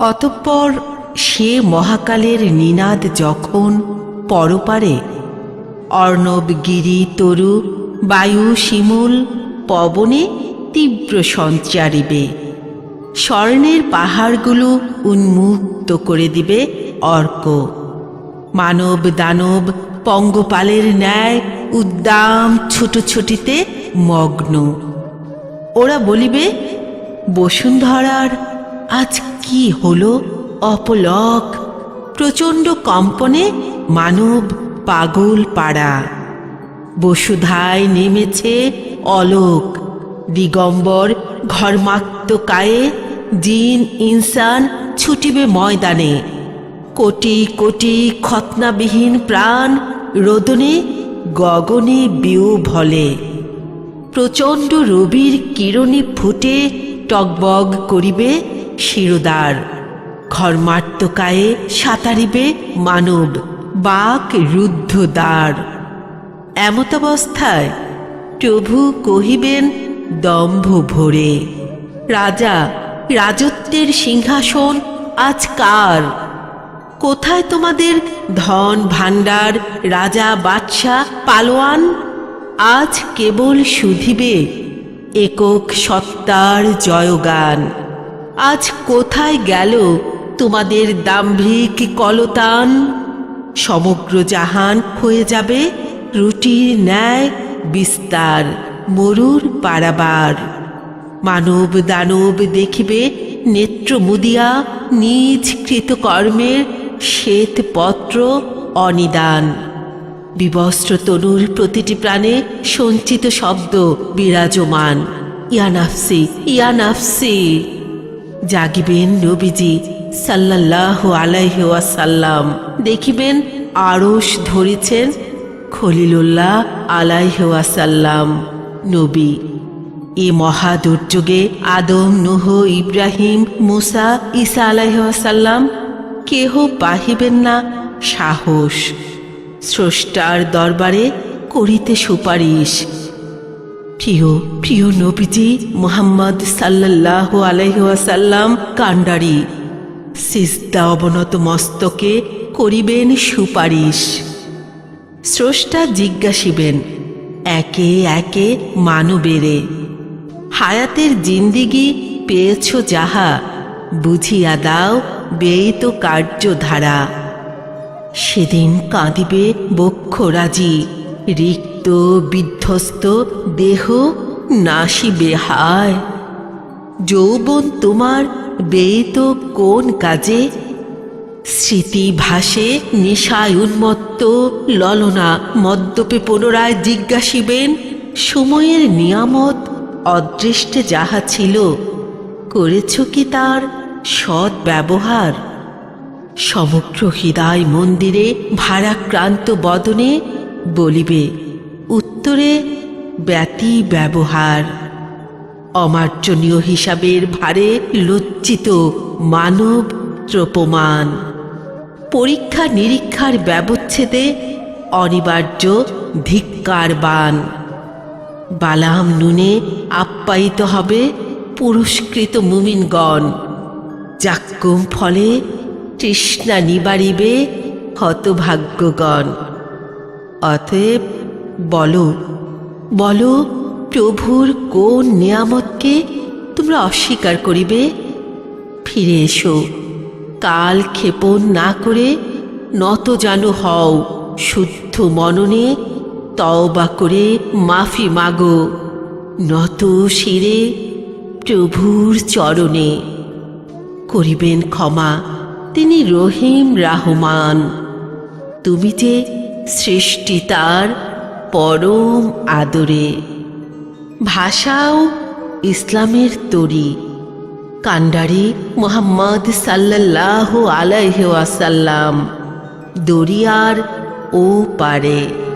অতঃপর সে মহাকালের নিনাদ যখন পরপারে, অর্ণব গিরি, তরু, বায়ু, শিমুল পবনে তীব্র সঞ্চারিবে। স্বর্ণের পাহাড়গুলো উন্মুক্ত করে দিবে অর্ক। মানব দানব পঙ্গপালের ন্যায় উদ্দাম ছুটোছুটিতে মগ্ন। ওরা বলিবে, বসুন্ধরার আজ কি হলো? অপলক। প্রচণ্ড কম্পনে মানব পাগল পাড়া। বসুধায় নেমেছে অলোক। দিগম্বর ঘর্মাক্ত কায়ে জিন ইনসান ছুটিবে ময়দানে। কোটি কোটি খতনাবিহীন প্রাণ রোদনে গগনে বিউ ভলে। প্রচণ্ড রবির কিরণে ফুটে টকবগ করিবে শিরোদার। ঘর্মার্তকায়ে সাঁতারিবে মানব, বাক রুদ্ধ দ্বার এমতাবস্থায় প্রভু কহিবেন, দম্ভ ভরে। রাজা, রাজত্বের সিংহাসন আজ কার? কোথায় তোমাদের ধন ভাণ্ডার, রাজা, বাদশাহ, পালোয়ান? আজ কেবল শুধিবে একক সত্তার জয়গান। আজ কোথায় গেল তোমাদের দাম্ভিক কলতান? সমগ্র জাহান হয়ে যাবে রুটির ন্যায় বিস্তার মরুর পারাবার। মানব দানব দেখিবে নেত্র মুদিয়া নিজ কৃতকর্মের শ্বেতপত্র অনিদান। বিবস্ত্র তনুর প্রতিটি প্রাণে সঞ্চিত শব্দ বিরাজমান। ইয়ানাফসি ইয়ানাফসি জাগিবেন নবীজি সাল্লাহ আলাইহি ওয়াসাল্লাম। দেখিবেন আড়স ধরেছেন খলিলুল্লাহ আলাইহি ওয়াসাল্লাম। নবী, এ মহা দুর্যোগে আদম, নুহ, ইব্রাহিম, মুসা, ঈসা আলাইসাল্লাম কেহ পাহিবেন না সাহস। স্রষ্টার দরবারে করিতে সুপারিশ। প্রিয় প্রিয় নবীজি মোহাম্মদ সাল্লাহ আলাইসাল্লাম কাণ্ডারি। সিজদা অবনত মস্তকে করিবেন সুপারিশ। স্রষ্টা জিজ্ঞাসিবেন, একে একে মানবেরে হায়াতের জিন্দিগি পেয়েছ যাহা, বুঝিয়া দাও বেয়িত কার্যধারা। সেদিন কাঁদিবে বক্ষরাজি রিক্ত বিধ্বস্ত দেহ নাসিবে হায়। যৌবন তোমার বেয়িত কোন কাজে? স্মৃতি ভাসে, নেশায় উন্মত্ত, ললনা মদ্যপে পুনরায় জিজ্ঞাসিবেন, সময়ের নিয়ামত অদৃষ্টে যাহা ছিল, করেছ কি তার সৎ ব্যবহার? সমগ্র হৃদয় মন্দিরে ভারাক্রান্ত বদনে বলিবে উত্তরে ব্যতি ব্যবহার। অমার্জনীয় হিসাবের ভারে লজ্জিত মানব ত্রপমান। পরীক্ষা নিরীক্ষার ব্যবচ্ছেদে অনিবার্য ধিক্কারবান। বালাম নুনে আপ্যায়িত হবে পুরস্কৃত মুমিনগণ। জাক্কুম ফলে তৃষ্ণা নিবারিবে হতভাগ্যগণ অতএব বলো বলো, প্রভুর কোন নিয়ামতকে তোমরা অস্বীকার করিবে? ফিরে এসো, কাল ক্ষেপণ না করে নত জানো হও, শুদ্ধ মননে তওবা করে মাফি মাগো। নত শিরে প্রভুর চরণে করিবেন ক্ষমা, তিনি রহিম, রাহমান। তুমি যে সৃষ্টি তার পরম আদরে। ভাষাও ইসলামের তরি। কান্ডারি মোহাম্মদ সাল্লাহ আলহ ওয়াসাল্লাম দরিয়ার ও পারে।